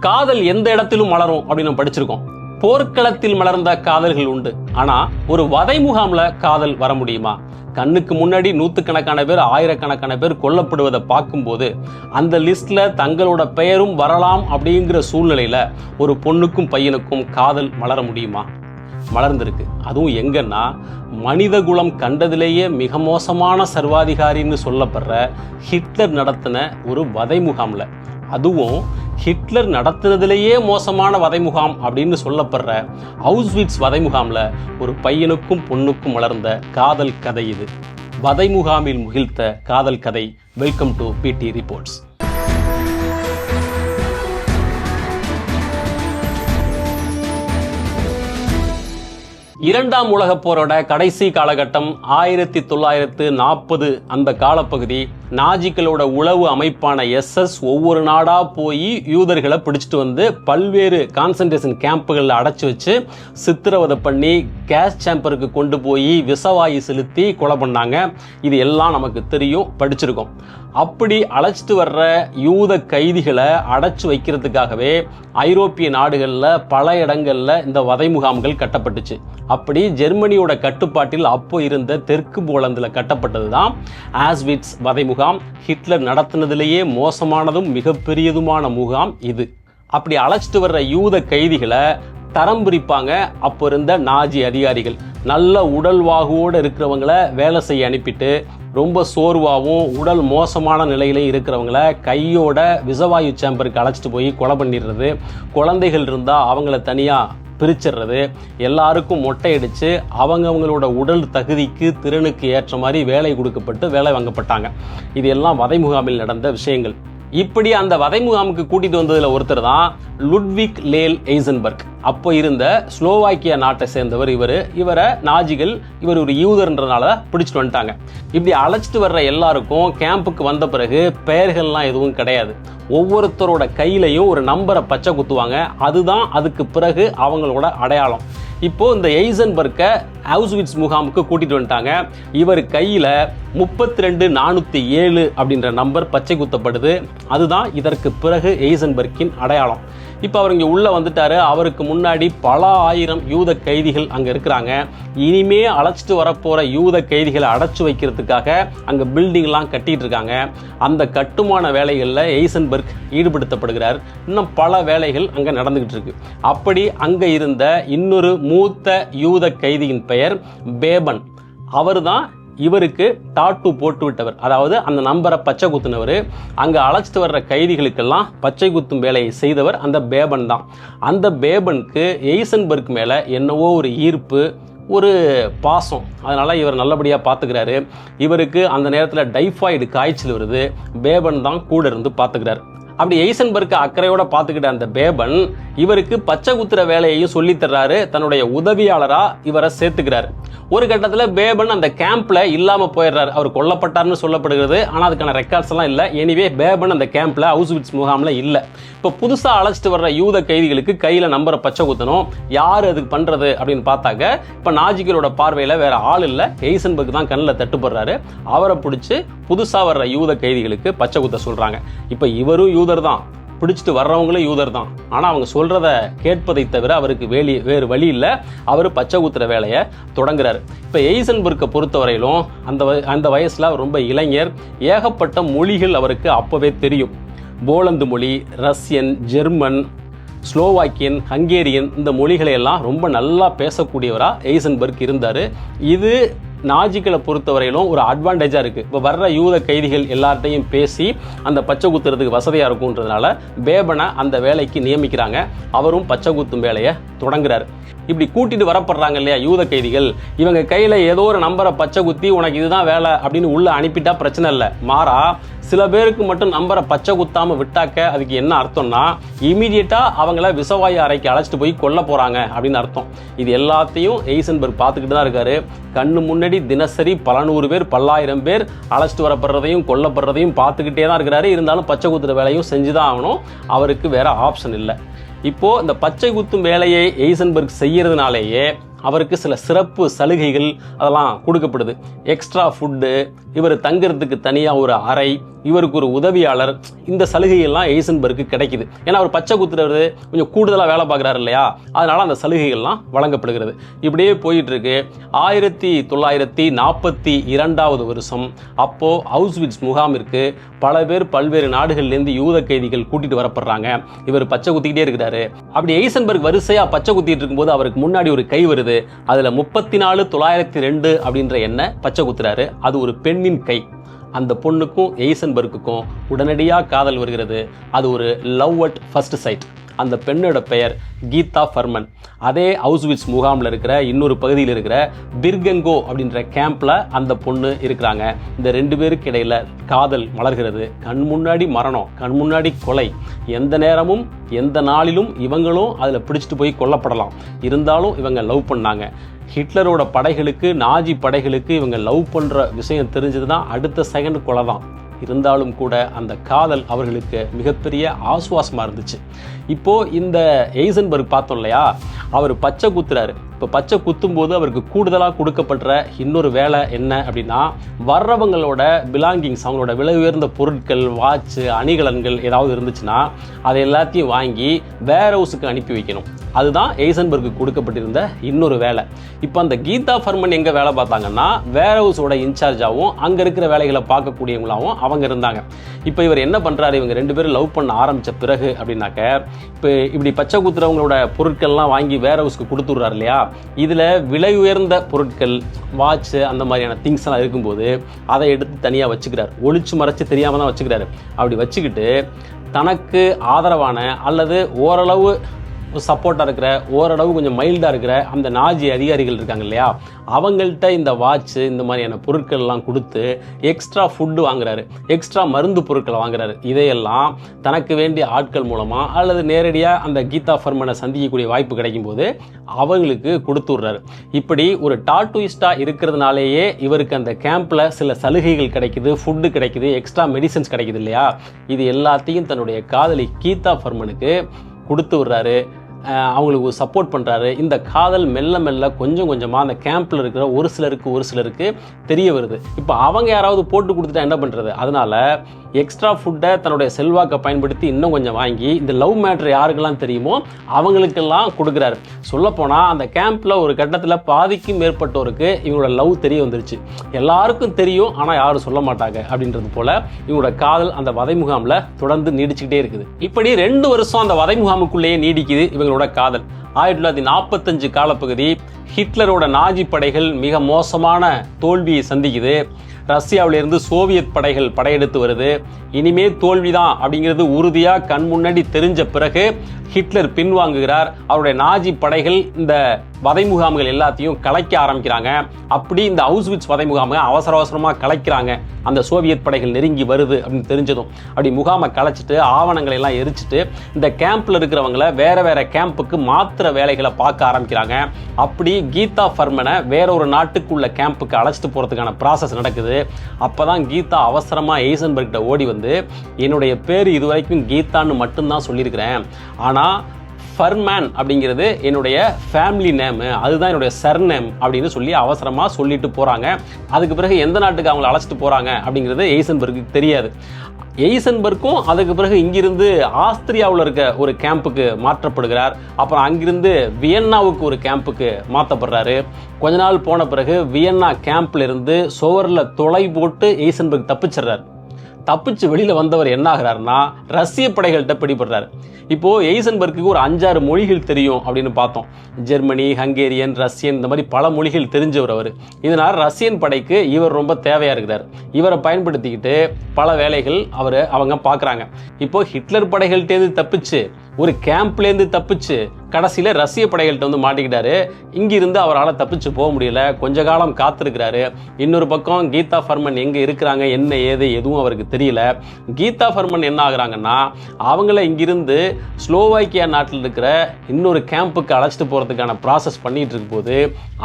காதல் எந்த இடத்திலும் மலரும் அப்படின்னு நம்ம படிச்சிருக்கோம். போர்க்களத்தில் மலர்ந்த காதல்கள் உண்டு. ஆனா ஒரு வதை முகாம்ல காதல் வர முடியுமா? கண்ணுக்கு முன்னாடி நூத்துக்கணக்கான பேர் ஆயிரக்கணக்கான பேர் கொல்லப்படுவதை பார்க்கும்போது அந்த லிஸ்ட்ல தங்களோட பெயரும் வரலாம் அப்படிங்கிற சூழ்நிலையில ஒரு பொண்ணுக்கும் பையனுக்கும் காதல் மலர முடியுமா? மலர்ந்திருக்கு. அதுவும் எங்கன்னா மனித குலம் கண்டதிலேயே மிக மோசமான சர்வாதிகாரின்னு சொல்லப்படுற ஹிட்லர் நடத்தின ஒரு வதை முகாம்ல அதுவும் ஹிட்லர் நடத்துனதுலேயே மோசமான வதை முகாம் அப்படின்னு சொல்லப்படுற ஹவுஸ்விட்ஸ் வதை முகாமில் ஒரு பையனுக்கும் பொண்ணுக்கும் வளர்ந்த காதல் கதை இது. வதை முகாமில் முகிழ்த்த காதல் கதை. வெல்கம் டு பிடி ரிப்போர்ட்ஸ் இரண்டாம் உலகப் போரோட கடைசி காலகட்டம் ஆயிரத்தி தொள்ளாயிரத்து நாற்பது அந்த காலப்பகுதி நாஜிக்களோட உளவு அமைப்பான எஸ்எஸ் ஒவ்வொரு நாடாக போய் யூதர்களை பிடிச்சிட்டு வந்து பல்வேறு கான்சன்ட்ரேஷன் கேம்புகளில் அடைச்சி வச்சு சித்திரவதை பண்ணி கேஸ் சேம்பருக்கு கொண்டு போய் விசவாயு செலுத்தி கொலை பண்ணாங்க. இது எல்லாம் நமக்கு தெரியும் படிச்சிருக்கோம். அப்படி அழைச்சிட்டு வர்ற யூத கைதிகளை அடைச்சி வைக்கிறதுக்காகவே ஐரோப்பிய நாடுகளில் பல இடங்களில் இந்த வதை முகாம்கள் கட்டப்பட்டுச்சு. அப்படி ஜெர்மனியோட கட்டுப்பாட்டில் அப்போ இருந்த தெற்கு போலந்தில் கட்டப்பட்டது தான் ஆஸ்விட்ஸ் வதை முகாம். முகாம் ஹிட்லர் நடத்தினதிலேயே மோசமானதும் மிகப்பெரியதுமான முகாம் இது. அப்படி அழைச்சிட்டு வர்ற யூத கைதிகளை தரம் பிரிப்பாங்க. அப்போ இருந்த நாஜி அதிகாரிகள் நல்ல உடல்வாகுவோடு இருக்கிறவங்கள வேலை செய்ய அனுப்பிட்டு ரொம்ப சோர்வாகவும் உடல் மோசமான நிலையிலையும் இருக்கிறவங்கள கையோட விஷவாயு சேம்பருக்கு அழைச்சிட்டு போய் கொலை பண்ணிடுறது. குழந்தைகள் இருந்தால் அவங்கள தனியாக பிரிச்சிடுறது. எல்லாருக்கும் மொட்டையடித்து அவங்கவங்களோட உடல் தகுதிக்கு திறனுக்கு ஏற்ற மாதிரி வேலை கொடுக்கப்பட்டு வேலை வாங்கப்பட்டாங்க. இது எல்லாம் வதை முகாமில் நடந்த விஷயங்கள். இப்படி அந்த வதை முகாமுக்கு கூட்டிட்டு வந்ததுல ஒருத்தர் தான் லுட்விக் லேல் எய்சன்பர்க். அப்போ இருந்த ஸ்லோவாக்கிய நாட்டை சேர்ந்தவர் இவர். இவரை நாஜிகள் இவர் ஒரு யூதர்ன்றனால பிடிச்சிட்டு வந்துட்டாங்க. இப்படி அழைச்சிட்டு வர்ற எல்லாருக்கும் கேம்புக்கு வந்த பிறகு பெயர்கள்லாம் எதுவும் கிடையாது. ஒவ்வொருத்தரோட கையிலையும் ஒரு நம்பரை பச்சை குத்துவாங்க. அதுதான் அதுக்கு பிறகு அவங்களோட அடையாளம். இப்போ இந்த எய்சன்பர்க்கை ஹவுஸ்விட்ஸ் முகாமுக்கு கூட்டிட்டு வந்துட்டாங்க. இவர் கையில் முப்பத்தி ரெண்டு நானூற்றி ஏழு அப்படின்ற நம்பர் பச்சை குத்தப்படுது. அதுதான் இதற்கு பிறகு எய்சன்பர்க்கின் அடையாளம். இப்போ அவர் இங்கே உள்ளே வந்துட்டாரு. அவருக்கு முன்னாடி பல ஆயிரம் யூத கைதிகள் அங்கே இருக்கிறாங்க. இனிமே அழைச்சிட்டு வரப்போகிற யூத கைதிகளை அடைச்சி வைக்கிறதுக்காக அங்கே பில்டிங்லாம் கட்டிகிட்டு இருக்காங்க. அந்த கட்டுமான வேலைகளில் எய்சன்பர்க் ஈடுபடுத்தப்படுகிறார். இன்னும் பல வேலைகள் அங்கே நடந்துக்கிட்டு இருக்கு. அப்படி அங்கே இருந்த இன்னொரு மூத்த யூத கைதியின் பெயர் பேபன் அவர் தான் இவருக்கு டாட்டு போட்டு விட்டவர் அதாவது அந்த நம்பரை பச்சை குத்துனவர் அங்கே அழைச்சிட்டு வர்ற கைதிகளுக்கெல்லாம் பச்சை குத்தும் வேலையை செய்தவர் அந்த பேபன் தான். அந்த பேபனுக்கு எய்சன்பர்க் மேலே என்னவோ ஒரு ஈர்ப்பு ஒரு பாசம். அதனால் இவர் நல்லபடியாக பார்த்துக்கிறாரு இவருக்கு அந்த நேரத்தில் டைஃபாய்டு காய்ச்சல் வருது. பேபன் தான் கூட இருந்து பார்த்துக்கிறார் அப்படி எய்சன்பர்க்கு அக்கறையோட பார்த்துக்கிட்ட அந்த பேபன் இவருக்கு பச்சை குத்துற வேலையையும் சொல்லித் தர்றாரு. தன்னுடைய உதவியாளரா இவரை சேர்த்துக்கிறாரு. ஒரு கட்டத்தில் பேபன் அந்த கேம்ப்ல இல்லாம போயிடுறாரு. அவர் கொல்லப்பட்டார்னு சொல்லப்படுகிறது. ஆனால் அதுக்கான ரெக்கார்ட்ஸ் எல்லாம் இல்லை. எனிவே பேபன் அந்த கேம்ப்ல ஹவுஸ்விட்ஸ் முகாம்ல இல்லை. இப்போ புதுசாக அழைச்சிட்டு வர்ற யூத கைதிகளுக்கு கையில் நம்பரை பச்சை குத்தணும். யார் அதுக்கு பண்ணுறது அப்படின்னு பார்த்தாக்க இப்போ நாஜிகளோட பார்வையில் வேற ஆள் இல்லை. எய்சன்பர்க் தான் கண்ணில் தட்டுப்படுறாரு. அவரை பிடிச்சி புதுசாக வர்ற யூத கைதிகளுக்கு பச்சை குத்த சொல்கிறாங்க இப்போ இவரும் யூதர் தான் பிடிச்சிட்டு வர்றவங்களும் யூதர் தான் ஆனால் அவங்க சொல்கிறத கேட்பதை தவிர அவருக்கு வேலி வேறு வழி இல்லை. அவர் பச்சை ஊத்துற வேலையை தொடங்குறாரு. இப்போ எய்சன்பர்க்கை பொறுத்தவரையிலும் அந்த வய- அந்த வயசில் அவர் ரொம்ப இளைஞர். ஏகப்பட்ட மொழிகள் அவருக்கு அப்போவே தெரியும். போலந்து மொழி ரஷ்யன் ஜெர்மன் ஸ்லோவாக்கியன் ஹங்கேரியன் இந்த மொழிகளை எல்லாம் ரொம்ப நல்லா பேசக்கூடியவராக எய்சன்பர்க் இருந்தார். இது நாஜிக்களை பொறுத்தவரையிலும் ஒரு அட்வான்டேஜாக இருக்குது இப்போ வர்ற யூத கைதிகள் எல்லார்ட்டையும் பேசி அந்த பச்சை குத்துறதுக்கு வசதியாக இருக்குன்றதுனால பேபனை அந்த வேலைக்கு நியமிக்கிறாங்க. அவரும் பச்சை குத்தும் வேலையை தொடங்குறாரு. இப்படி கூட்டிட்டு வரப்படுறாங்க இல்லையா யூத கைதிகள்? இவங்க கையில் ஏதோ ஒரு நம்பரை பச்சை குத்தி உனக்கு இதுதான் வேலை அப்படின்னு உள்ளே அனுப்பிட்டா பிரச்சனை இல்லை. மாறா சில பேருக்கு மட்டும் நம்பரை பச்சை குத்தாமல் விட்டாக்க அதுக்கு என்ன அர்த்தம்னா இமீடியட்டாக அவங்கள விசவாயு அறைக்கு அழைச்சிட்டு போய் கொல்ல போகிறாங்க அப்படின்னு அர்த்தம். இது எல்லாத்தையும் எய்சன்பர்க் பார்த்துக்கிட்டு தான் இருக்காரு. கண்ணு முன்னாடி தினசரி பல நூறு பேர் பல்லாயிரம் பேர் அழைச்சிட்டு வரப்படுறதையும் கொல்லப்படுறதையும் பார்த்துக்கிட்டே தான் இருக்கிறாரு. இருந்தாலும் பச்சை குத்துற வேலையும் செஞ்சு தான் ஆகணும். அவருக்கு வேறு ஆப்ஷன் இல்லை. இப்போது இந்த பச்சை குத்தும் வேலையை எய்சன்பர்க் செய்கிறதுனாலேயே அவருக்கு சில சிறப்பு சலுகைகள் அதெல்லாம் கொடுக்கப்படுது. எக்ஸ்ட்ரா ஃபுட்டு இவர் தங்குறதுக்கு தனியாக ஒரு அறை இவருக்கு ஒரு உதவியாளர் இந்த சலுகைகள்லாம் எய்சன்பர்க்கு கிடைக்குது. ஏன்னா அவர் பச்சை குத்துறவர் கொஞ்சம் கூடுதலாக வேலை பார்க்குறாரு இல்லையா? அதனால் அந்த சலுகைகள்லாம் வழங்கப்படுகிறது. இப்படியே போயிட்டுருக்கு. ஆயிரத்தி தொள்ளாயிரத்தி நாற்பத்தி இரண்டாவது வருஷம். அப்போது ஹவுஸ்விட்ஸ் முகாமிற்கு பல பேர் பல்வேறு நாடுகள்லேருந்து யூத கைதிகள் கூட்டிகிட்டு வரப்படுறாங்க. இவர் பச்சை குத்திக்கிட்டே இருக்கிறாரு. அப்படி எய்சன்பர்க் வரிசையாக பச்சை குத்திட்டு இருக்கும்போது அவருக்கு முன்னாடி ஒரு கை வருது. அதுல முப்பத்தி நாலு தொள்ளாயிரத்தி ரெண்டு அப்படின்ற எண்ணெய் பச்சை குத்துறாரு அது ஒரு பெண்ணின் கை. அந்த பொண்ணுக்கும் எய்சன்பர்க்குக்கும் உடனடியாக காதல் வருகிறது. அது ஒரு லவ் அட் ஃபர்ஸ்ட் சைட். அந்த பெண்ணோட பெயர் கீதா ஃபர்மன். அதே ஹவுஸ்விட்ஸ் முகாமில் இருக்கிற இன்னொரு பகுதியில் இருக்கிற பிர்கங்கோ அப்படின்ற கேம்பில் அந்த பொண்ணு இருக்கிறாங்க. இந்த ரெண்டு பேருக்கு இடையில காதல் மலர்கிறது. கண் முன்னாடி மரணம் கண் முன்னாடி கொலை. எந்த நேரமும் எந்த நாளிலும் இவங்களும் அதில் பிடிச்சிட்டு போய் கொல்லப்படலாம். இருந்தாலும் இவங்க லவ் பண்ணாங்க. ஹிட்லரோட படைகளுக்கு நாஜி படைகளுக்கு இவங்க லவ் பண்ணுற விஷயம் தெரிஞ்சது தான் அடுத்த செகண்ட் கொலை தான் இருந்தாலும் கூட அந்த காதல் அவர்களுக்கு மிகப்பெரிய ஆசுவாசமாக இருந்துச்சு. இப்போ இந்த எய்சன்பர்க் பார்த்தோம் இல்லையா? அவர் பச்சை குத்துறாரு. இப்போ பச்சை குத்தும்போது அவருக்கு கூடுதலாக கொடுக்கப்படுற இன்னொரு வேலை என்ன அப்படின்னா வர்றவங்களோட பிலாங்கிங்ஸ் அவங்களோட விலை உயர்ந்த பொருட்கள் வாட்ச் அணிகலன்கள் ஏதாவது இருந்துச்சுன்னா அதை எல்லாத்தையும் வாங்கி வேர் ஹவுஸுக்கு அனுப்பி வைக்கணும். அதுதான் எய்சன்பர்க்கு கொடுக்கப்பட்டிருந்த இன்னொரு வேலை. இப்போ அந்த கீதா ஃபர்மன் எங்கே வேலை பார்த்தாங்கன்னா வேர் ஹவுஸோட இன்சார்ஜாகவும் அங்கே இருக்கிற வேலைகளை பார்க்கக்கூடியவங்களாகவும் அவங்க இருந்தாங்க. இப்போ இவர் என்ன பண்ணுறாரு இவங்க ரெண்டு பேரும் லவ் பண்ண ஆரம்பித்த பிறகு அப்படின்னாக்க இப்போ இப்படி பச்சை குத்துறவங்களோட பொருட்கள்லாம் வாங்கி வேர் ஹவுஸ்க்கு கொடுத்துட்றாரு இல்லையா? இதில் விலை உயர்ந்த பொருட்கள் வாட்ச்சு அந்த மாதிரியான திங்ஸ் எல்லாம் இருக்கும்போது அதை எடுத்து தனியாக வச்சுக்கிறார். ஒழிச்சு மறைச்சு தெரியாமல் தான் வச்சுக்கிறாரு. அப்படி வச்சுக்கிட்டு தனக்கு ஆதரவான அல்லது ஓரளவு சப்போர்ட்டாக இருக்கிற ஓரளவு கொஞ்சம் மைல்டாக இருக்கிற அந்த நாஜி அதிகாரிகள் இருக்காங்க இல்லையா? அவங்கள்ட்ட இந்த வாட்ச்சு இந்த மாதிரியான பொருட்கள்லாம் கொடுத்து எக்ஸ்ட்ரா ஃபுட்டு வாங்குறாரு. எக்ஸ்ட்ரா மருந்து பொருட்களை வாங்குறாரு. இதையெல்லாம் தனக்கு வேண்டிய ஆட்கள் மூலமாக அல்லது நேரடியாக அந்த கீதா ஃபர்மனை சந்திக்கக்கூடிய வாய்ப்பு கிடைக்கும் போது அவங்களுக்கு கொடுத்து விட்றாரு இப்படி ஒரு டாட்டூயிஸ்டாக இருக்கிறதுனாலேயே இவருக்கு அந்த கேம்பில் சில சலுகைகள் கிடைக்குது ஃபுட்டு கிடைக்குது எக்ஸ்ட்ரா மெடிசன்ஸ் கிடைக்குது இல்லையா? இது எல்லாத்தையும் தன்னுடைய காதலி கீதா ஃபர்மனுக்கு கொடுத்து விட்றாரு. அவங்களுக்கு சப்போர்ட் பண்ணுறாரு இந்த காதல் மெல்ல மெல்ல கொஞ்சம் கொஞ்சமாக அந்த கேம்பில் இருக்கிற ஒரு சிலருக்கு ஒரு சிலருக்கு தெரிய வருது. இப்போ அவங்க யாராவது போட்டு கொடுத்துட்டா என்ன பண்ணுறது அதனால எக்ஸ்ட்ரா ஃபுட்டை தன்னுடைய செல்வாக்கை பயன்படுத்தி இன்னும் கொஞ்சம் வாங்கி இந்த லவ் மேட்ரு யாருக்கெல்லாம் தெரியுமோ அவங்களுக்கெல்லாம் கொடுக்குறாரு. சொல்லப்போனால் அந்த கேம்பில் ஒரு கட்டத்தில் பாதிக்கும் மேற்பட்டோருக்கு இவங்களோட லவ் தெரிய வந்துருச்சு. எல்லாருக்கும் தெரியும் ஆனால் யாரும் சொல்ல மாட்டாங்க அப்படின்றது போல இவங்களோட காதல் அந்த வதை முகாமில் தொடர்ந்து நீடிச்சுக்கிட்டே இருக்குது. இப்படி ரெண்டு வருஷம் அந்த வதை முகாமுக்குள்ளேயே நீடிக்குது இவங்களோட காதல். ஆயிரத்தி தொள்ளாயிரத்தி நாற்பத்தஞ்சு காலப்பகுதி ஹிட்லரோட நாஜி படைகள் மிக மோசமான தோல்வியை சந்திக்குது. ரஷ்யாவிலிருந்து சோவியத் படைகள் படையெடுத்து வருது. இனிமே தோல்விதான் அப்படிங்கிறது உறுதியாக கண் முன்னாடி தெரிஞ்ச பிறகு ஹிட்லர் பின்வாங்குகிறார். அவருடைய நாஜி படைகள் இந்த வதை முகாம்கள் எல்லாத்தையும் கலைக்க ஆரம்பிக்கிறாங்க. அப்படி இந்த அவுஸ்விட்ஸ் வதை முகாமை அவசர அவசரமாக கலைக்கிறாங்க. அந்த சோவியத் படைகள் நெருங்கி வருது அப்படின்னு தெரிஞ்சதும். அப்படி முகாமை கலைச்சிட்டு ஆவணங்களை எல்லாம் எரிச்சிட்டு இந்த கேம்ப்ல இருக்கிறவங்கள வேற வேற கேம்புக்கு மாத்திர வேலைகளை பார்க்க ஆரம்பிக்கிறாங்க. அப்படி கீதா ஃபர்மனை வேற ஒரு நாட்டுக்குள்ள கேம்புக்கு அழைச்சிட்டு போகிறதுக்கான ப்ராசஸ் நடக்குது. அப்பதான் கீதா அவசரமாக எய்சன்பர்கிட்ட ஓடி வந்து என்னுடைய பேர் இதுவரைக்கும் கீதான்னு மட்டும்தான் சொல்லியிருக்கிறேன். ஆனால் ஃபர்மேன் அப்படிங்கிறது என்னுடைய ஃபேமிலி நேமு அதுதான் என்னுடைய சர்நேம் அப்படின்னு சொல்லி அவசரமாக சொல்லிட்டு போகிறாங்க அதுக்கு பிறகு எந்த நாட்டுக்கு அவங்கள அழைச்சிட்டு போகிறாங்க அப்படிங்கிறது எய்சன்பர்க்கு தெரியாது. எய்சன்பர்க்கும் அதுக்கு பிறகு இங்கிருந்து ஆஸ்திரியாவில் இருக்க ஒரு கேம்புக்கு மாற்றப்படுகிறார். அப்புறம் அங்கிருந்து வியன்னாவுக்கு ஒரு கேம்புக்கு மாற்றப்படுறாரு. கொஞ்ச நாள் போன பிறகு வியன்னா கேம்ப்ல இருந்து சுவரில் தொலை போட்டு எய்சன்பர்க் தப்பிச்சிடுறாரு. தப்பிச்சு வெளியில் வந்தவர் என்ன ஆகிறாருன்னா ரஷ்ய படைகள்கிட்ட பிடிபடுறாரு. இப்போது எய்சன்பர்க்கு ஒரு அஞ்சாறு மொழிகள் தெரியும் அப்படின்னு பார்த்தோம். ஜெர்மனி ஹங்கேரியன் ரஷ்யன் இந்த மாதிரி பல மொழிகள் தெரிஞ்சவர் அவர். இதனால் ரஷ்யன் படைக்கு இவர் ரொம்ப தேவையாக இருக்கிறார். இவரை பயன்படுத்திக்கிட்டு பல வேலைகள் அவர் அவங்க பார்க்குறாங்க. இப்போ ஹிட்லர் படைகள்கிட்டேருந்து தப்பிச்சு ஒரு கேம்ப்லேருந்து தப்பிச்சு கடைசியில் ரஷ்ய படைகள்கிட்ட வந்து மாட்டிக்கிட்டாரு. இங்கிருந்து அவரால் தப்பிச்சு போக முடியல. கொஞ்ச காலம் காத்திருக்கிறாரு. இன்னொரு பக்கம் கீதா ஃபர்மன் எங்கே இருக்கிறாங்க என்ன ஏது எதுவும் அவருக்கு தெரியல. கீதா ஃபர்மன் என்ன ஆகுறாங்கன்னா அவங்கள இங்கிருந்து ஸ்லோவாக்கியா நாட்டில் இருக்கிற இன்னொரு கேம்புக்கு அழைச்சிட்டு போகிறதுக்கான ப்ராசஸ் பண்ணிகிட்டு இருக்கும்போது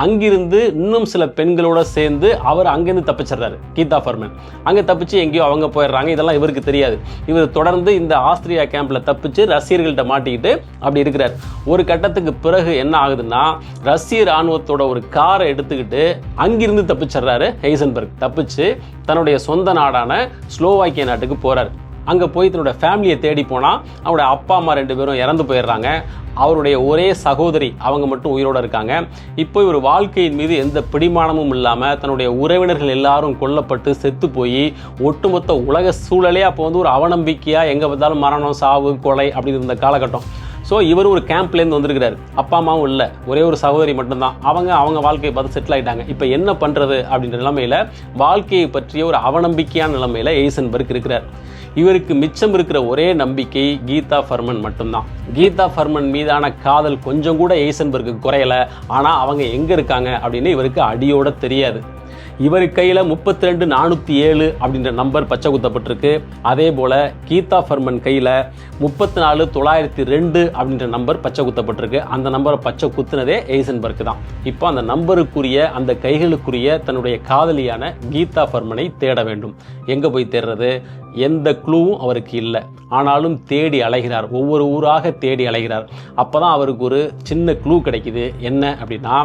அங்கிருந்து இன்னும் சில பெண்களோட சேர்ந்து அவர் அங்கேருந்து தப்பிச்சிடுறாரு கீதா ஃபர்மன். அங்கே தப்பிச்சு எங்கேயோ அவங்க போயிடுறாங்க. இதெல்லாம் இவருக்கு தெரியாது. இவர் தொடர்ந்து இந்த ஆஸ்திரியா கேம்பில் தப்பிச்சு ரசிகர்கள்ட்ட மாட்டிக்கிட்டு அப்படி இருக்கிறார். ஒரு கட்டத்துக்கு பிறகு என்ன ஆகுதுன்னா ரஷ்ய ராணுவத்தோட ஒரு காரை எடுத்துக்கிட்டு அங்கிருந்து தப்பிச்சிடுறாரு. ஹெய்சன்பர்க் தப்பிச்சு தன்னுடைய சொந்த நாடான ஸ்லோவாக்கிய நாட்டுக்கு போகிறார் அங்கே போய் தன்னோட ஃபேமிலியை தேடி போனால் அவருடைய அப்பா அம்மா ரெண்டு பேரும் இறந்து போயிடுறாங்க. அவருடைய ஒரே சகோதரி அவங்க மட்டும் உயிரோட இருக்காங்க. இப்போ இவர் வாழ்க்கையின் மீது எந்த பிடிமானமும் இல்லாமல் தன்னுடைய உறவினர்கள் எல்லாரும் கொல்லப்பட்டு செத்து போய் ஒட்டுமொத்த உலக சூழலே அப்போ வந்து ஒரு அவநம்பிக்கையாக எங்கே பார்த்தாலும் மரணம் சாவு கொலை அப்படின்னு இருந்த காலகட்டம். ஸோ இவர் ஒரு கேம்ப்லேருந்து வந்திருக்கிறார். அப்பா அம்மாவும் இல்லை. ஒரே ஒரு சகோதரி மட்டும்தான். அவங்க அவங்க வாழ்க்கையை பார்த்து செட்டில் ஆகிட்டாங்க இப்போ என்ன பண்ணுறது அப்படின்ற நிலைமையில் வாழ்க்கையை பற்றிய ஒரு அவநம்பிக்கையான நிலைமையில் எய்சன்பர்க் இருக்கிறார். இவருக்கு மிச்சம் இருக்கிற ஒரே நம்பிக்கை கீதா ஃபர்மன் மட்டும்தான். கீதா ஃபர்மன் மீதான காதல் கொஞ்சம் கூட எய்சன்பர்க்கு குறையலை. ஆனால் அவங்க எங்கே இருக்காங்க அப்படின்னு இவருக்கு அடியோட தெரியாது. இவர் கையில் முப்பத்தி ரெண்டு நானூற்றி ஏழு அப்படின்ற நம்பர் பச்சை குத்தப்பட்டிருக்கு அதே போல் கீதா ஃபர்மன் கையில் முப்பத்தி நாலு தொள்ளாயிரத்தி ரெண்டு அப்படின்ற நம்பர் பச்சை குத்தப்பட்டிருக்கு அந்த நம்பரை பச்சை குத்துனதே எய்சன்பர்க் தான். இப்போ அந்த நம்பருக்குரிய அந்த கைகளுக்குரிய தன்னுடைய காதலியான கீதா ஃபர்மனை தேட வேண்டும். எங்கே போய் தேடுறது? எந்த க்ளூவும் அவருக்கு இல்லை. ஆனாலும் தேடி அலைகிறார். ஒவ்வொரு ஊராக தேடி அலைகிறார். அப்போ தான் அவருக்கு ஒரு சின்ன க்ளூ கிடைக்குது. என்ன அப்படின்னா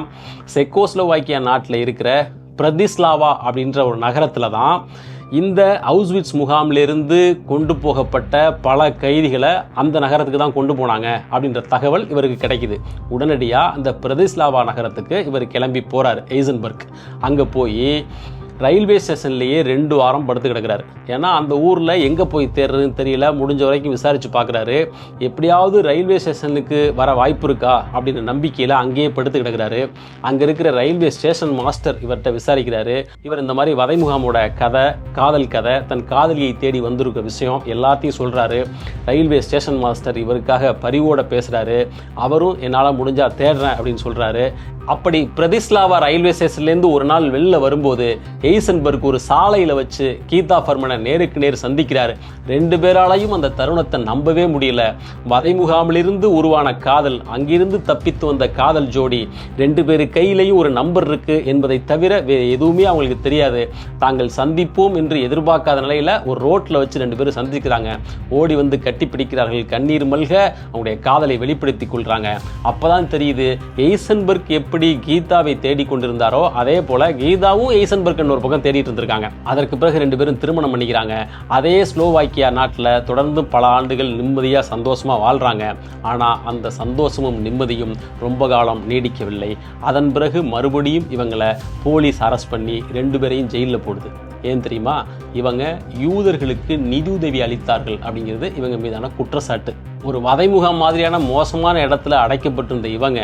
செக்கோஸ்லோவாக்கியா நாட்டில் இருக்கிற பிரதிஸ்லாவா அப்படின்ற ஒரு நகரத்தில் தான் இந்த ஹவுஸ்விட்ஸ் முகாமிலிருந்து கொண்டு போகப்பட்ட பல கைதிகளை அந்த நகரத்துக்கு தான் கொண்டு போனாங்க அப்படின்ற தகவல் இவருக்கு கிடைக்குது. உடனடியாக அந்த பிரதிஸ்லாவா நகரத்துக்கு இவர் கிளம்பி போகிறார் எய்சன்பர்க் அங்கே போய் ரயில்வே ஸ்டேஷன்லேயே ரெண்டு வாரம் படுத்து கிடக்கிறாரு. ஏன்னா அந்த ஊரில் எங்கே போய் தேடுறதுன்னு தெரியல. முடிஞ்ச வரைக்கும் விசாரித்து பார்க்குறாரு எப்படியாவது ரயில்வே ஸ்டேஷனுக்கு வர வாய்ப்பு இருக்கா? அப்படின்ற நம்பிக்கையில் அங்கேயே படுத்து கிடக்கிறாரு. அங்கே இருக்கிற ரயில்வே ஸ்டேஷன் மாஸ்டர் இவர்கிட்ட விசாரிக்கிறாரு. இவர் இந்த மாதிரி வதை முகாமோட கதை காதல் கதை தன் காதலியை தேடி வந்திருக்க விஷயம் எல்லாத்தையும் சொல்கிறாரு ரயில்வே ஸ்டேஷன் மாஸ்டர் இவருக்காக பரிவோட பேசுகிறாரு அவரும் என்னால் முடிஞ்சால் தேடுறேன் அப்படின்னு சொல்கிறாரு அப்படி பிரதிஸ்லாவா ரயில்வே ஸ்டேஷன்லேருந்து ஒரு நாள் வெளில வரும்போது எய்சன்பர்க் ஒரு சாலையில் வச்சு கீதா ஃபர்மனை நேருக்கு நேர் சந்திக்கிறார். ரெண்டு பேராலையும் அந்த தருணத்தை நம்பவே முடியல. வதை முகாமிலிருந்து உருவான காதல் அங்கிருந்து தப்பித்து வந்த காதல் ஜோடி ரெண்டு பேரு கையிலையும் ஒரு நம்பர் இருக்கு என்பதை தவிர வேறு எதுவுமே அவங்களுக்கு தெரியாது. தாங்கள் சந்திப்போம் என்று எதிர்பார்க்காத நிலையில் ஒரு ரோட்டில் வச்சு ரெண்டு பேரும் சந்திக்கிறாங்க. ஓடி வந்து கட்டி பிடிக்கிறார்கள் கண்ணீர் மல்க அவங்களுடைய காதலை வெளிப்படுத்தி கொள்கிறாங்க அப்போதான் தெரியுது எய்சன்பர்க் எப்படி கீதாவை தேடிக் கொண்டிருந்தாரோ அதே போல கீதாவும் எய்சன்பர்க் ஒரு பக்கம் தேடிட்டு இருந்திருக்காங்க. அதற்கு பிறகு ரெண்டு பேரும் திருமணம் பண்ணிக்கிறாங்க. அதே ஸ்லோவாக்கியா நாட்டில் தொடர்ந்து பல ஆண்டுகள் நிம்மதியாக சந்தோஷமாக வாழ்கிறாங்க ஆனால் அந்த சந்தோஷமும் நிம்மதியும் ரொம்ப காலம் நீடிக்கவில்லை. அதன் பிறகு மறுபடியும் இவங்களை போலீஸ் அரெஸ்ட் பண்ணி ரெண்டு பேரையும் ஜெயிலில் போடுது. ஏன் தெரியுமா? இவங்க யூதர்களுக்கு நிதியுதவி அளித்தார்கள் அப்படிங்கிறது இவங்க மீதான குற்றச்சாட்டு. ஒரு வதைமுகம் மாதிரியான மோசமான இடத்துல அடைக்கப்பட்டிருந்த இவங்க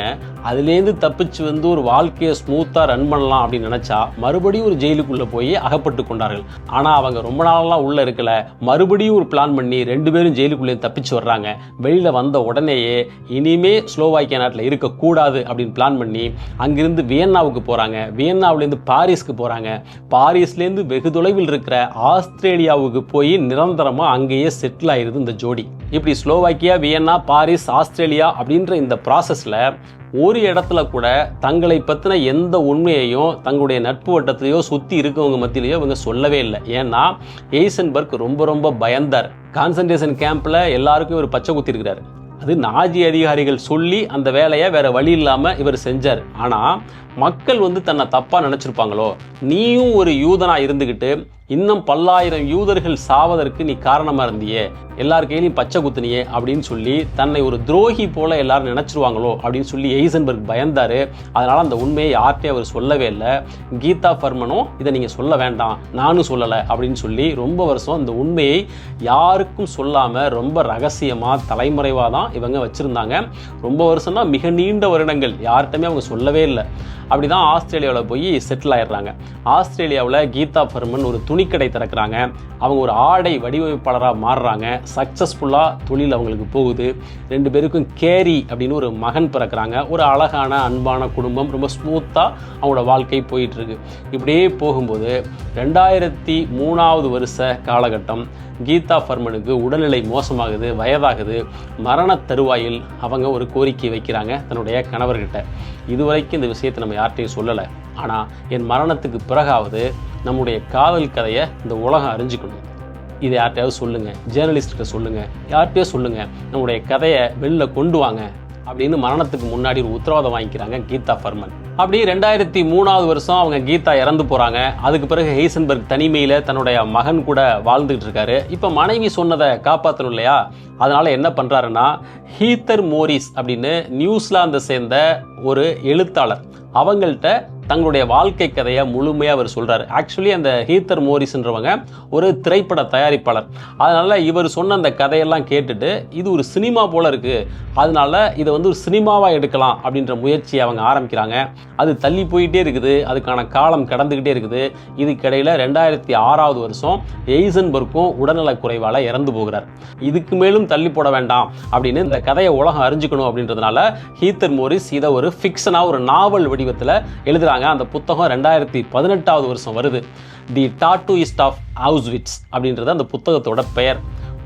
அதுலேருந்து தப்பிச்சு வந்து ஒரு வாழ்க்கையை ஸ்மூத்தாக ரன் பண்ணலாம் அப்படின்னு நினச்சா மறுபடியும் ஒரு ஜெயிலுக்குள்ளே போய் அகப்பட்டு கொண்டார்கள். ஆனால் அவங்க ரொம்ப நாளெல்லாம் உள்ளே இருக்கல. மறுபடியும் ஒரு பிளான் பண்ணி ரெண்டு பேரும் ஜெயிலுக்குள்ளே தப்பிச்சு வர்றாங்க. வெளியில் வந்த உடனேயே இனிமே ஸ்லோவாக்கிய நாட்டில் இருக்கக்கூடாது அப்படின்னு பிளான் பண்ணி அங்கிருந்து வியன்னாவுக்கு போகிறாங்க வியன்னாவிலேருந்து பாரிஸ்க்கு போகிறாங்க பாரிஸ்லேருந்து வெகு தொலைவில் இருக்கிற ஆஸ்திரேலியாவுக்கு போய் நிரந்தரமாக அங்கேயே செட்டில் ஆயிடுது இந்த ஜோடி. இப்படி ஸ்லோவாக்கியா வியன்னா பாரிஸ் ஆஸ்திரேலியா அப்படின்ற இந்த ப்ராசஸில் ஒரு இடத்துல கூட தங்களை பற்றின எந்த உண்மையையும் தங்களுடைய நட்பு வட்டத்திலையோ சுற்றி இருக்கவங்க மத்தியிலையோ இவங்க சொல்லவே இல்லை. ஏன்னா எய்சன்பர்க் ரொம்ப ரொம்ப பயந்தார். கான்சன்ட்ரேஷன் கேம்பில் எல்லாருக்கும் இவர் பச்சை குத்திருக்கிறாரு. அது நாஜி அதிகாரிகள் சொல்லி அந்த வேலையை வேற வழி இல்லாமல் இவர் செஞ்சார். ஆனால் மக்கள் வந்து தன்னை தப்பாக நினச்சிருப்பாங்களோ? நீயும் ஒரு யூதனாக இருந்துக்கிட்டு இன்னும் பல்லாயிரம் யூதர்கள் சாவதற்கு நீ காரணமாக இருந்தியே. எல்லார் கையிலையும் பச்சை குத்துனியே அப்படின்னு சொல்லி தன்னை ஒரு துரோகி போல எல்லாரும் நினச்சிருவாங்களோ அப்படின்னு சொல்லி எய்சன்பர்க் பயந்தார். அதனால் அந்த உண்மையை யார்கிட்டையும் அவர் சொல்லவே இல்லை. கீதா ஃபர்மனும் இதை நீங்கள் சொல்ல வேண்டாம். நானும் சொல்லலை. அப்படின்னு சொல்லி ரொம்ப வருஷம் அந்த உண்மையை யாருக்கும் சொல்லாமல் ரொம்ப ரகசியமாக தலைமுறைவாக தான் இவங்க வச்சுருந்தாங்க. ரொம்ப வருஷம்னா மிக நீண்ட வருடங்கள். யார்கிட்டமே அவங்க சொல்லவே இல்லை. அப்படி தான் ஆஸ்திரேலியாவில் போய் செட்டில் ஆயிடுறாங்க. ஆஸ்திரேலியாவில் கீதா ஃபர்மன் ஒரு துணிக்கடை திறக்கிறாங்க. அவங்க ஒரு ஆடை வடிவமைப்பாளராக மாறுறாங்க. சக்ஸஸ்ஃபுல்லாக தொழில் அவங்களுக்கு போகுது. ரெண்டு பேருக்கும் கேரி அப்படின்னு ஒரு மகன் பிறக்கிறாங்க. ஒரு அழகான அன்பான குடும்பம். ரொம்ப ஸ்மூத்தாக அவங்களோட வாழ்க்கை போயிட்டுருக்கு இப்படியே போகும்போது ரெண்டாயிரத்தி மூணாவது வருஷ காலகட்டம் கீதா ஃபர்மனுக்கு உடல்நிலை மோசமாகுது வயதாகுது. மரண தருவாயில் அவங்க ஒரு கோரிக்கை வைக்கிறாங்க தன்னுடைய கணவர்கிட்ட. இதுவரைக்கும் இந்த விஷயத்தை நம்ம யார்கிட்டையும் சொல்லலை. ஆனால் என் மரணத்துக்கு பிறகாவது நம்முடைய காதல் கதையை இந்த உலகம் அறிஞ்சிக்கணும். இதை யார்கிட்டயாவது சொல்லுங்கள் ஜேர்னலிஸ்ட்கிட்ட சொல்லுங்கள் யார்கிட்டயோ சொல்லுங்கள் நம்முடைய கதையை வெளில கொண்டு வாங்க அப்படின்னு மரணத்துக்கு முன்னாடி ஒரு உத்தரவாதம் வாங்கிக்கிறாங்க கீதா ஃபர்மன். அப்படி ரெண்டாயிரத்தி மூணாவது வருஷம் அவங்க கீதா இறந்து போகிறாங்க அதுக்கு பிறகு ஹெய்சன்பர்க் தனிமையில் தன்னுடைய மகன் கூட வாழ்ந்துகிட்டு இருக்காரு. இப்போ மனைவி சொன்னதை காப்பாற்றணும் இல்லையா? அதனால் என்ன பண்ணுறாருன்னா ஹீத்தர் மோரிஸ் அப்படின்னு நியூசிலாந்தை சேர்ந்த ஒரு எழுத்தாளர். அவங்கள்ட்ட தங்களுடைய வாழ்க்கை கதையை முழுமையாக அவர் சொல்கிறார் ஆக்சுவலி அந்த ஹீத்தர் மோரிஸ்ன்றவங்க ஒரு திரைப்பட தயாரிப்பாளர். அதனால் இவர் சொன்ன அந்த கதையெல்லாம் கேட்டுட்டு இது ஒரு சினிமா போல இருக்குது அதனால இதை வந்து ஒரு சினிமாவாக எடுக்கலாம் அப்படின்ற முயற்சியை அவங்க ஆரம்பிக்கிறாங்க. அது தள்ளி போயிட்டே இருக்குது. அதுக்கான காலம் கடந்துக்கிட்டே இருக்குது. இதுக்கிடையில் ரெண்டாயிரத்தி ஆறாவது வருஷம் எய்சன்பர்க்கும் உடல்நலக் குறைவால் இறந்து போகிறார். இதுக்கு மேலும் தள்ளி போட வேண்டாம் அப்படின்னு இந்த கதையை உலகம் அறிஞ்சுக்கணும் அப்படின்றதுனால ஹீத்தர் மோரிஸ் இதை ஒரு ஃபிக்ஷனாக ஒரு நாவல் வடிவத்தில் எழுதுறாங்க அந்த புத்தகம் ரெண்டாயிரத்தி பதினெட்டாவது வருஷம் வருது. தி டாட்டூயிஸ்ட் ஆஃப் ஹவுஸ்விட்ஸ் அப்படின்றது அந்த புத்தகத்தோட பெயர்.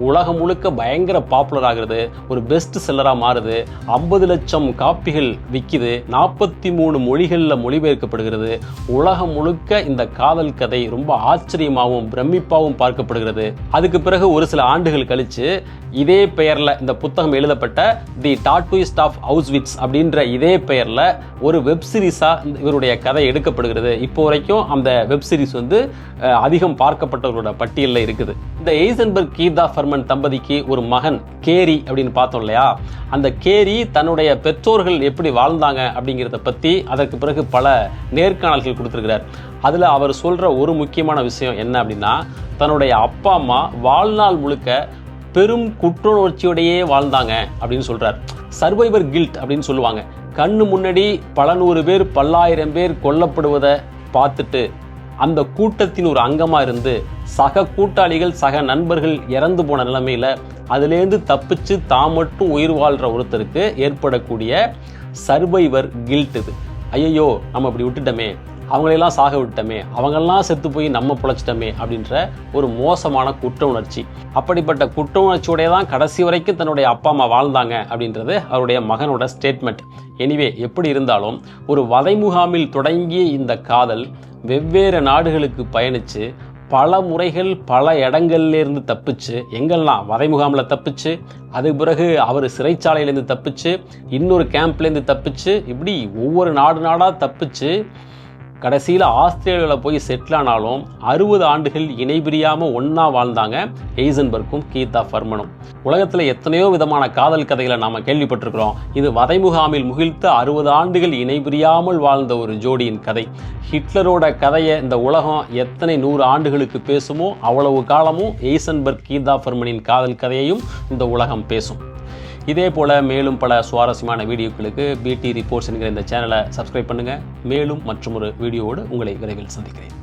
உலகம் முழுக்க பயங்கர பாப்புலர் ஆகுறது ஒரு பெஸ்ட் செல்லராக மாறுது. ஐம்பது லட்சம் காப்பிகள் விற்கிது நாற்பத்தி மூணு மொழிகளில் மொழிபெயர்க்கப்படுகிறது. உலகம் முழுக்க இந்த காதல் கதை ரொம்ப ஆச்சரியமாகவும் பிரமிப்பாகவும் பார்க்கப்படுகிறது. அதுக்கு பிறகு ஒரு சில ஆண்டுகள் கழித்து இதே பெயரில் இந்த புத்தகம் எழுதப்பட்ட தி டாட்விஸ்ட் ஆஃப் ஹவுஸ்விட்ஸ் அப்படின்ற இதே பெயரில் ஒரு வெப் சீரிஸாக இவருடைய கதை எடுக்கப்படுகிறது. இப்போ வரைக்கும் அந்த வெப்சீரிஸ் வந்து அதிகம் பார்க்கப்பட்டவர்களோட பட்டியலில் இருக்குது. இந்த எய்சன்பர்க் கீதா வர்மன் தம்பதிக்கு ஒரு மகன் கேரி அப்படின்னு பார்த்தோம் இல்லையா? அந்த கேரி தன்னுடைய பெற்றோர்கள் எப்படி வாழ்ந்தாங்க அப்படிங்கிறத பற்றி அதற்கு பிறகு பல நேர்காணல்கள் கொடுத்துருக்கிறார். அதில் அவர் சொல்கிற ஒரு முக்கியமான விஷயம் என்ன அப்படின்னா தன்னுடைய அப்பா அம்மா வாழ்நாள் முழுக்க பெரும் குற்றுணர்ச்சியோடையே வாழ்ந்தாங்க அப்படின்னு சொல்கிறார் சர்வைவர் கில்ட் அப்படின்னு சொல்லுவாங்க. கண்ணு முன்னாடி பல நூறு பேர் பல்லாயிரம் பேர் கொல்லப்படுவதை பார்த்துட்டு அந்த கூட்டத்தின் ஒரு அங்கமாக இருந்து சக கூட்டாளிகள் சக நண்பர்கள் இறந்து போன நிலைமையில அதுலேருந்து தப்பிச்சு தான் மட்டும் உயிர் வாழ்கிற ஒருத்தருக்கு ஏற்படக்கூடிய சர்வைவர் கில்ட் இது. ஐயையோ நம்ம இப்படி விட்டுட்டோமே. அவங்களையெல்லாம் சாக விட்டோமே அவங்கெல்லாம் செத்து போய் நம்ம பிழைச்சிட்டோமே அப்படின்ற ஒரு மோசமான குற்ற உணர்ச்சி. அப்படிப்பட்ட குற்ற உணர்ச்சியோடய தான் கடைசி வரைக்கும் தன்னுடைய அப்பா அம்மா வாழ்ந்தாங்க அப்படின்றது அவருடைய மகனோட ஸ்டேட்மெண்ட் எனிவே எப்படி இருந்தாலும் ஒரு வதை முகாமில் தொடங்கிய இந்த காதல் வெவ்வேறு நாடுகளுக்கு பயணித்து பல முறைகள் பல இடங்கள்லேருந்து தப்பிச்சு எங்கெல்லாம் வதை முகாமில் தப்பிச்சு அதுக்கு பிறகு அவர் சிறைச்சாலையிலேருந்து தப்பிச்சு இன்னொரு கேம்ப்லேருந்து தப்பிச்சு இப்படி ஒவ்வொரு நாடு நாடாக தப்பிச்சு கடைசியில் ஆஸ்திரேலியாவில் போய் செட்டில் ஆனாலும் அறுபது ஆண்டுகள் இணைபிரியாமல் ஒன்றா வாழ்ந்தாங்க எய்சன்பர்க்கும் கீதா ஃபர்மனும். உலகத்தில் எத்தனையோ விதமான காதல் கதைகளை நாம் கேள்விப்பட்டிருக்கிறோம். இது வதைமுகாமில் முகிழ்த்த அறுபது ஆண்டுகள் இணைபிரியாமல் வாழ்ந்த ஒரு ஜோடியின் கதை. ஹிட்லரோட கதையை இந்த உலகம் எத்தனை நூறு ஆண்டுகளுக்கு பேசுமோ அவ்வளவு காலமும் எய்சன்பர்க் கீதா ஃபர்மனின் காதல் கதையையும் இந்த உலகம் பேசும். இதே போல் மேலும் பல சுவாரஸ்யமான வீடியோக்களுக்கு பிடி ரிப்போர்ட்ஸ் என்கிற இந்த சேனலை சப்ஸ்கிரைப் பண்ணுங்கள் மேலும் மற்றொரு வீடியோவோடு உங்களை விரைவில் சந்திக்கிறேன்.